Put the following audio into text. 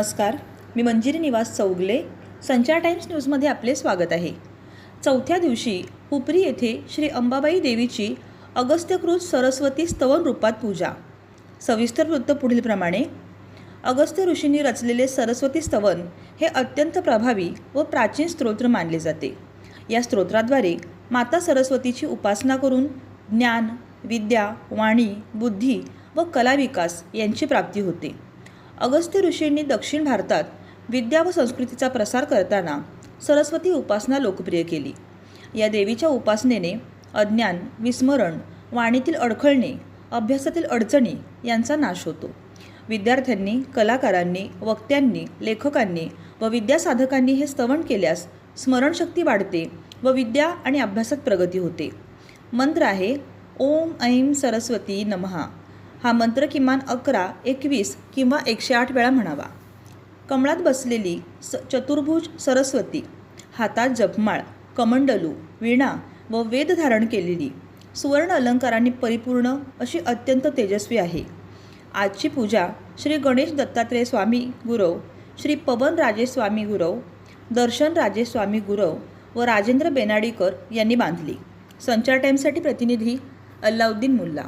नमस्कार. मी मंजिरी निवास चौगले. संचार टाइम्स न्यूजमध्ये आपले स्वागत आहे. चौथ्या दिवशी उपरी येथे श्री अंबाबाई देवीची अगस्त्यकृत सरस्वती स्तवन रूपात पूजा. सविस्तर वृत्त पुढीलप्रमाणे. अगस्त्य ऋषींनी रचलेले सरस्वती स्तवन हे अत्यंत प्रभावी व प्राचीन स्तोत्र मानले जाते. या स्तोत्राद्वारे माता सरस्वतीची उपासना करून ज्ञान विद्या वाणी बुद्धी व कलाविकास यांची प्राप्ती होते. अगस्त्य ऋषींनी दक्षिण भारतात विद्या व संस्कृतीचा प्रसार करताना सरस्वती उपासना लोकप्रिय केली. या देवीच्या उपासनेने अज्ञान विस्मरण वाणीतील अडखळणे अभ्यासातील अडचणी यांचा नाश होतो. विद्यार्थ्यांनी कलाकारांनी वक्त्यांनी लेखकांनी व विद्यासाधकांनी हे स्तवण केल्यास स्मरणशक्ती वाढते व विद्या आणि अभ्यासात प्रगती होते. मंत्र आहे ओम ऐं सरस्वती नमहा हा मंत्र किमान अकरा एकवीस किंवा एकशे आठ वेळा म्हणावा. कमळात बसलेली स चतुर्भुज सरस्वती हातात जपमाळ कमंडलू वीणा व वेद धारण केलेली सुवर्ण अलंकारांनी परिपूर्ण अशी अत्यंत तेजस्वी आहे. आजची पूजा श्री गणेश दत्तात्रेय स्वामी गुरव श्री पवन राजेस्वामी गुरव दर्शन राजेस्वामी गुरव व राजेंद्र बेनाडीकर यांनी बांधली. संचार टाईमसाठी प्रतिनिधी अल्लाउद्दीन मुल्ला.